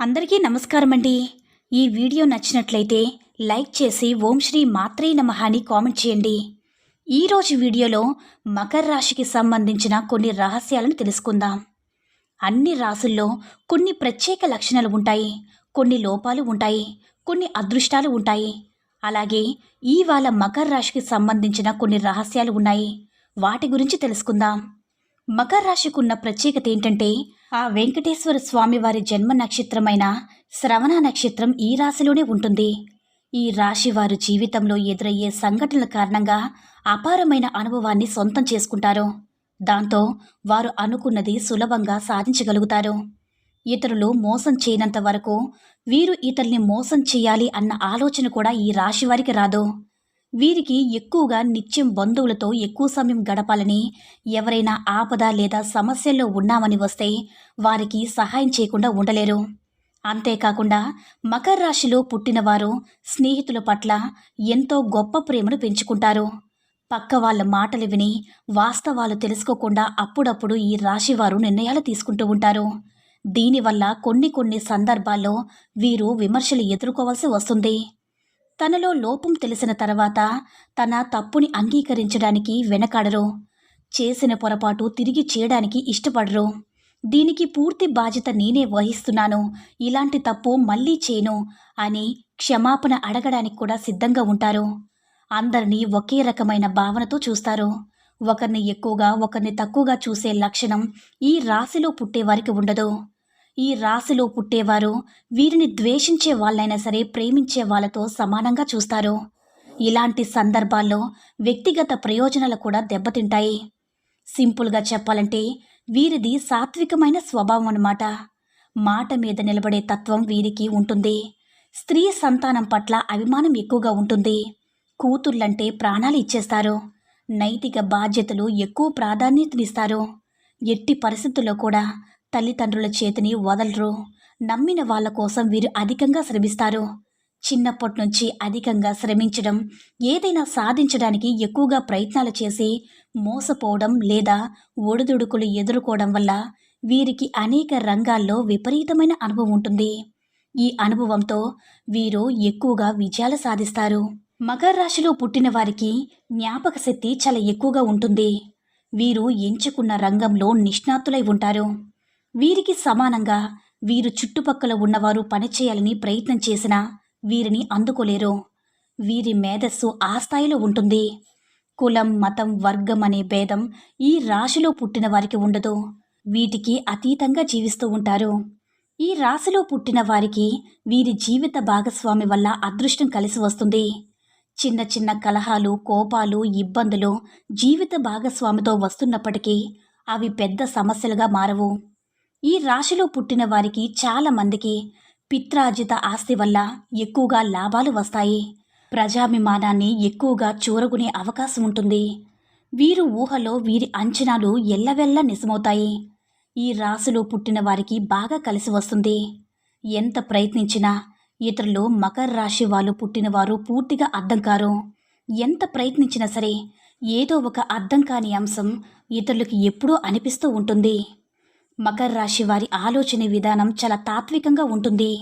అందరికీ నమస్కారం అండి ఈ వీడియో నచ్చినట్లయితే లైక్ చేసి ఓం శ్రీ మాత్రే నమః అని కామెంట్ చేయండి. ఈరోజు వీడియోలో మకర రాశికి సంబంధించిన కొన్ని రహస్యాలను తెలుసుకుందాం. అన్ని రాసుల్లో కొన్ని ప్రత్యేక లక్షణాలు ఉంటాయి. కొన్ని లోపాలు ఉంటాయి. కొన్ని అదృష్టాలు ఉంటాయి. అలాగే ఇవాళ మకర రాశికి సంబంధించిన కొన్ని రహస్యాలు ఉన్నాయి. వాటి గురించి తెలుసుకుందాం. మకర రాశికి ఉన్న ప్రత్యేకత ఏంటంటే ఆ వెంకటేశ్వర స్వామి వారి జన్మ నక్షత్రమైన శ్రవణ నక్షత్రం ఈ రాశిలోనే ఉంటుంది. ఈ రాశి వారు జీవితంలో ఎదురయ్యే సంఘటనల కారణంగా అపారమైన అనుభవాన్ని సొంతం చేసుకుంటారు. దాంతో వారు అనుకున్నది సులభంగా సాధించగలుగుతారు. ఇతరులు మోసం చేయనంత వరకు వీరు ఇతరుల్ని మోసం చేయాలి అన్న ఆలోచన కూడా ఈ రాశి వారికి రాదు. వీరికి ఎక్కువగా నిత్యం బంధువులతో ఎక్కువ సమయం గడపాలని ఎవరైనా ఆపద లేదా సమస్యల్లో ఉన్నామని వస్తే వారికి సహాయం చేయకుండా ఉండలేరు. అంతేకాకుండా మకర రాశిలో పుట్టినవారు స్నేహితుల పట్ల ఎంతో గొప్ప ప్రేమను పెంచుకుంటారు. పక్క వాళ్ళ మాటలు విని వాస్తవాలు తెలుసుకోకుండా అప్పుడప్పుడు ఈ రాశివారు నిర్ణయాలు తీసుకుంటూ ఉంటారు. దీనివల్ల కొన్ని కొన్ని సందర్భాల్లో వీరు విమర్శలు ఎదుర్కోవాల్సి వస్తుంది. తనలో లోపం తెలిసిన తర్వాత తన తప్పుని అంగీకరించడానికి వెనకాడరు. చేసిన పొరపాటు తిరిగి చేయడానికి ఇష్టపడరు. దీనికి పూర్తి బాధ్యత నేనే వహిస్తున్నాను. ఇలాంటి తప్పు మళ్ళీ చేయను అని క్షమాపణ అడగడానికి కూడా సిద్ధంగా ఉంటారు. అందరినీ ఒకే రకమైన భావనతో చూస్తారు. ఒకరిని ఎక్కువగా ఒకరిని తక్కువగా చూసే లక్షణం ఈ రాశిలో పుట్టేవారికి ఉండదు. ఈ రాశిలో పుట్టేవారు వీరిని ద్వేషించే వాళ్ళైనా సరే ప్రేమించే వాళ్ళతో సమానంగా చూస్తారు. ఇలాంటి సందర్భాల్లో వ్యక్తిగత ప్రయోజనాలు కూడా దెబ్బతింటాయి. సింపుల్గా చెప్పాలంటే వీరిది సాత్వికమైన స్వభావం అన్నమాట. మాట మీద నిలబడే తత్వం వీరికి ఉంటుంది. స్త్రీ సంతానం పట్ల అభిమానం ఎక్కువగా ఉంటుంది. కూతుళ్ళంటే ప్రాణాలు ఇచ్చేస్తారు. నైతిక బాధ్యతలు ఎక్కువ ప్రాధాన్యతనిస్తారు. ఎట్టి పరిస్థితుల్లో కూడా తల్లిదండ్రుల చేతిని వదలరు. నమ్మిన వాళ్ళ కోసం వీరు అధికంగా శ్రమిస్తారు. చిన్నప్పటి నుంచి అధికంగా శ్రమించడం ఏదైనా సాధించడానికి ఎక్కువగా ప్రయత్నాలు చేసి మోసపోవడం లేదా ఒడిదుడుకులు ఎదుర్కోవడం వల్ల వీరికి అనేక రంగాల్లో విపరీతమైన అనుభవం ఉంటుంది. ఈ అనుభవంతో వీరు ఎక్కువగా విజయాలు సాధిస్తారు. మకర రాశిలో పుట్టిన వారికి జ్ఞాపక శక్తి చాలా ఎక్కువగా ఉంటుంది. వీరు ఎంచుకున్న రంగంలో నిష్ణాతులై ఉంటారు. వీరికి సమానంగా వీరు చుట్టుపక్కల ఉన్నవారు పనిచేయాలని ప్రయత్నం చేసినా వీరిని అందుకోలేరు. వీరి మేధస్సు ఆ స్థాయిలో ఉంటుంది. కులం మతం వర్గం అనే భేదం ఈ రాశిలో పుట్టిన వారికి ఉండదు. వీటికి అతీతంగా జీవిస్తూ ఉంటారు. ఈ రాశిలో పుట్టిన వారికి వీరి జీవిత భాగస్వామి వల్ల అదృష్టం కలిసి వస్తుంది. చిన్న చిన్న కలహాలు కోపాలు ఇబ్బందులు జీవిత భాగస్వామితో వస్తున్నప్పటికీ అవి పెద్ద సమస్యలుగా మారవు. ఈ రాశిలో పుట్టిన వారికి చాలా మందికి పిత్రార్జిత ఆస్తి వల్ల ఎక్కువగా లాభాలు వస్తాయి. ప్రజాభిమానాన్ని ఎక్కువగా చూరగునే అవకాశం ఉంటుంది. వీరు ఊహలో వీరి అంచనాలు ఎల్లవెల్లా నిజమవుతాయి. ఈ రాశిలో పుట్టిన వారికి బాగా కలిసి వస్తుంది. ఎంత ప్రయత్నించినా ఇతరులు మకర రాశి వాళ్ళు పుట్టినవారు పూర్తిగా అర్థం కారు. ఎంత ప్రయత్నించినా సరే ఏదో ఒక అర్థం కాని అంశం ఇతరులకు ఎప్పుడూ అనిపిస్తూ ఉంటుంది. మకర రాశి వారి ఆలోచన విధానం చాలా తాత్వికంగా ఉంటుంది.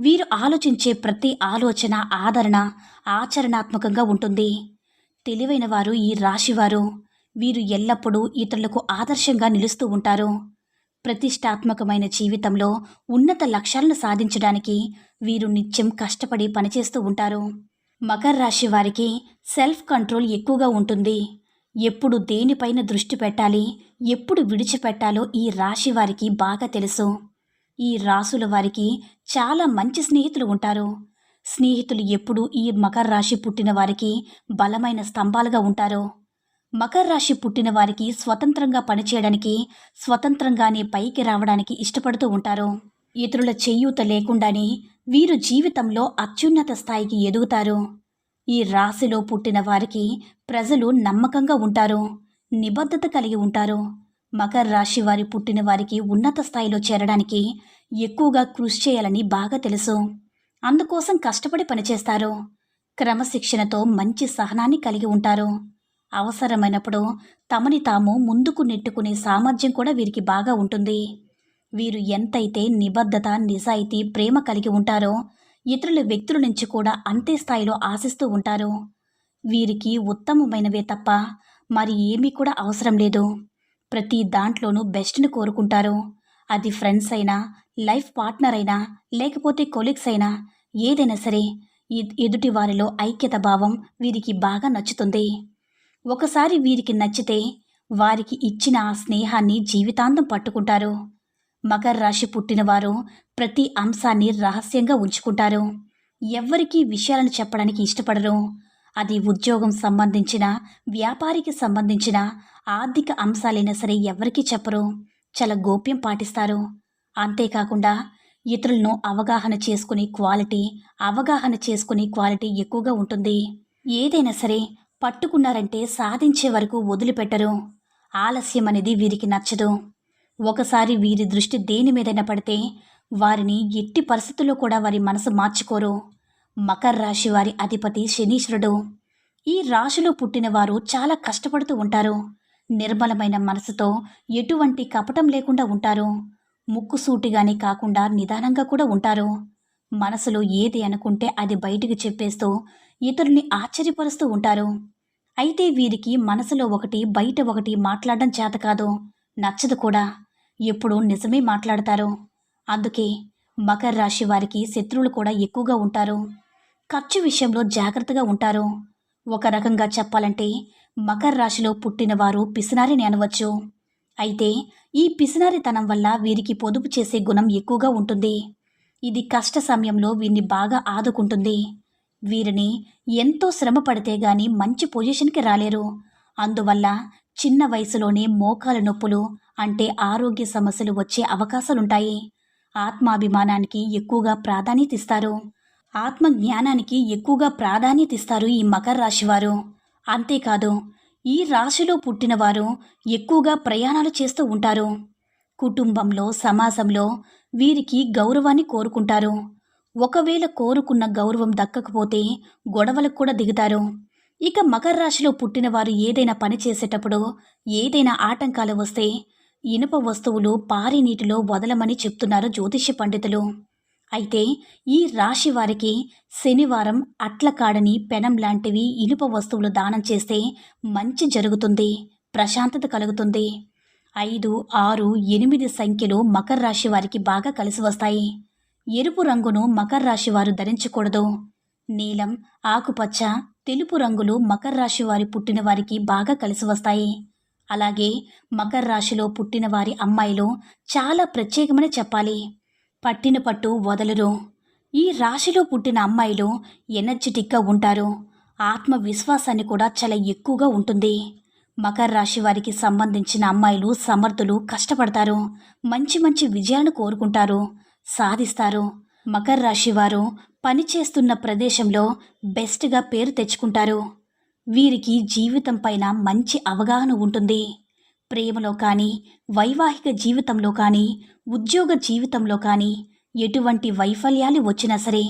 వీరు ఆలోచించే ప్రతి ఆలోచన ఆదరణ ఆచరణాత్మకంగా ఉంటుంది. తెలివైన వారు ఈ రాశివారు వీరు ఎల్లప్పుడూ ఇతరులకు ఆదర్శంగా నిలుస్తూ ఉంటారు. ప్రతిష్టాత్మకమైన జీవితంలో ఉన్నత లక్ష్యాలను సాధించడానికి వీరు నిత్యం కష్టపడి పనిచేస్తూ ఉంటారు. మకర రాశి వారికి సెల్ఫ్ కంట్రోల్ ఎక్కువగా ఉంటుంది. ఎప్పుడు దేనిపైన దృష్టి పెట్టాలి? ఎప్పుడు విడిచిపెట్టాలో ఈ రాశి వారికి బాగా తెలుసు. ఈ రాసుల వారికి చాలా మంచి స్నేహితులు ఉంటారు. స్నేహితులు ఎప్పుడు ఈ మకర రాశి పుట్టిన వారికి బలమైన స్తంభాలుగా ఉంటారు. మకర రాశి పుట్టిన వారికి స్వతంత్రంగా పనిచేయడానికి స్వతంత్రంగానే పైకి రావడానికి ఇష్టపడుతూ ఉంటారు. ఇతరుల చేయూత లేకుండానే వీరు జీవితంలో అత్యున్నత స్థాయికి ఎదుగుతారు. ఈ రాశిలో పుట్టిన వారికి ప్రజలు నమ్మకంగా ఉంటారు నిబద్ధత కలిగి ఉంటారు. మకర రాశి వారి పుట్టిన వారికి ఉన్నత స్థాయిలో చేరడానికి ఎక్కువగా కృషి చేయాలని బాగా తెలుసు. అందుకోసం కష్టపడి పనిచేస్తారు. క్రమశిక్షణతో మంచి సహనాన్ని కలిగి ఉంటారు. అవసరమైనప్పుడు తమని తాము ముందుకు నెట్టుకునే సామర్థ్యం కూడా వీరికి బాగా ఉంటుంది. వీరు ఎంతైతే నిబద్ధత నిజాయితీ ప్రేమ కలిగి ఉంటారో ఇతరుల వ్యక్తుల నుంచి కూడా అంతే స్థాయిలో ఆశిస్తూ ఉంటారు. వీరికి ఉత్తమమైనవే తప్ప మరి ఏమీ కూడా అవసరం లేదు. ప్రతి దాంట్లోనూ బెస్ట్ని కోరుకుంటారు. అది ఫ్రెండ్స్ అయినా లైఫ్ పార్ట్నర్ అయినా లేకపోతే కొలీగ్స్ అయినా ఏదైనా సరే ఎదుటి వారిలో ఐక్యత భావం వీరికి బాగా నచ్చుతుంది. ఒకసారి వీరికి నచ్చితే వారికి ఇచ్చిన ఆ స్నేహాన్ని జీవితాంతం పట్టుకుంటారు. మకర రాశి పుట్టినవారు ప్రతి అంశాన్ని రహస్యంగా ఉంచుకుంటారు. ఎవ్వరికీ విషయాలను చెప్పడానికి ఇష్టపడరు. అది ఉద్యోగం సంబంధించిన వ్యాపారికి సంబంధించిన ఆర్థిక అంశాలైనా సరే ఎవరికీ చెప్పరు. చాలా గోప్యం పాటిస్తారు. అంతేకాకుండా ఇతరులను అవగాహన చేసుకునే క్వాలిటీ అవగాహన చేసుకునే క్వాలిటీ ఎక్కువగా ఉంటుంది. ఏదైనా సరే పట్టుకున్నారంటే సాధించే వరకు వదిలిపెట్టరు. ఆలస్యం అనేది వీరికి నచ్చదు. ఒకసారి వీరి దృష్టి దేని మీదైనా పడితే వారిని ఎట్టి పరిస్థితుల్లో కూడా వారి మనసు మార్చుకోరు. మకర రాశి వారి అధిపతి శనీశ్వరుడు. ఈ రాశిలో పుట్టిన వారు చాలా కష్టపడుతూ ఉంటారు. నిర్మలమైన మనసుతో ఎటువంటి కపటం లేకుండా ఉంటారు. ముక్కుసూటిగానే కాకుండా నిదానంగా కూడా ఉంటారు. మనసులో ఏది అనుకుంటే అది బయటికి చెప్పేస్తూ ఇతరుని ఆశ్చర్యపరుస్తూ ఉంటారు. అయితే వీరికి మనసులో ఒకటి బయట ఒకటి మాట్లాడడం చేత కాదు. నచ్చదు కూడా. ఎప్పుడు నిజమే మాట్లాడతారు. అందుకే మకర రాశి వారికి శత్రువులు కూడా ఎక్కువగా ఉంటారు. ఖర్చు విషయంలో జాగ్రత్తగా ఉంటారు. ఒక రకంగా చెప్పాలంటే మకర రాశిలో పుట్టిన వారు పిసినారిని అనవచ్చు. అయితే ఈ పిసినారితనం వల్ల వీరికి పొదుపు చేసే గుణం ఎక్కువగా ఉంటుంది. ఇది కష్ట సమయంలో వీరిని బాగా ఆదుకుంటుంది. వీరిని ఎంతో శ్రమ పడితే గాని మంచి పొజిషన్కి రాలేరు. అందువల్ల చిన్న వయసులోనే మోకాల నొప్పులు అంటే ఆరోగ్య సమస్యలు వచ్చే అవకాశాలుంటాయి. ఆత్మాభిమానానికి ఎక్కువగా ప్రాధాన్యత ఇస్తారు. ఆత్మ జ్ఞానానికి ఎక్కువగా ప్రాధాన్యత ఇస్తారు ఈ మకర రాశివారు. అంతేకాదు ఈ రాశిలో పుట్టినవారు ఎక్కువగా ప్రయాణాలు చేస్తూ ఉంటారు. కుటుంబంలో సమాజంలో వీరికి గౌరవాన్ని కోరుకుంటారు. ఒకవేళ కోరుకున్న గౌరవం దక్కకపోతే గొడవలకు కూడా దిగుతారు. ఇక మకర రాశిలో పుట్టినవారు ఏదైనా పని చేసేటప్పుడు ఏదైనా ఆటంకాలు వస్తే ఇనుప వస్తువులు పారి నీటిలో వదలమని చెప్తున్నారు జ్యోతిష్య పండితులు. అయితే ఈ రాశి వారికి శనివారం అట్లకాడని పెనం లాంటివి ఇనుప వస్తువులు దానం చేస్తే మంచి జరుగుతుంది ప్రశాంతత కలుగుతుంది. ఐదు ఆరు ఎనిమిది సంఖ్యలు మకర రాశి వారికి బాగా కలిసి వస్తాయి. ఎరుపు రంగును మకర రాశి వారు ధరించకూడదు. నీలం ఆకుపచ్చ తెలుపు రంగులు మకర రాశి వారి పుట్టిన వారికి బాగా కలిసి వస్తాయి. అలాగే మకర రాశిలో పుట్టిన వారి అమ్మాయిలు చాలా ప్రత్యేకమని చెప్పాలి. పట్టిన పట్టు వదలరు. ఈ రాశిలో పుట్టిన అమ్మాయిలు ఎనర్జెటిక్గా ఉంటారు. ఆత్మవిశ్వాసాన్ని కూడా చాలా ఎక్కువగా ఉంటుంది. మకర రాశి వారికి సంబంధించిన అమ్మాయిలు సమర్థులు కష్టపడతారు. మంచి మంచి విజయాలను కోరుకుంటారు. సాధిస్తారు. మకర రాశి వారు పనిచేస్తున్న ప్రదేశంలో బెస్ట్గా పేరు తెచ్చుకుంటారు. వీరికి జీవితం పైన మంచి అవగాహన ఉంటుంది. ప్రేమలో కానీ వైవాహిక జీవితంలో కానీ ఉద్యోగ జీవితంలో కానీ ఎటువంటి వైఫల్యాలు వచ్చినా సరే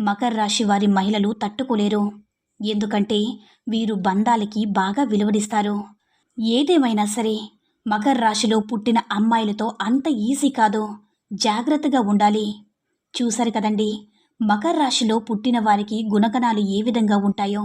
మకర రాశి వారి మహిళలు తట్టుకోలేరు. ఎందుకంటే వీరు బంధాలకి బాగా విలువడిస్తారు ఏదేమైనా సరే మకర రాశిలో పుట్టిన అమ్మాయిలతో అంత ఈజీ కాదు. జాగ్రత్తగా ఉండాలి. చూశారు కదండి మకర రాశిలో పుట్టిన వారికి గుణగణాలు ఏ విధంగా ఉంటాయో?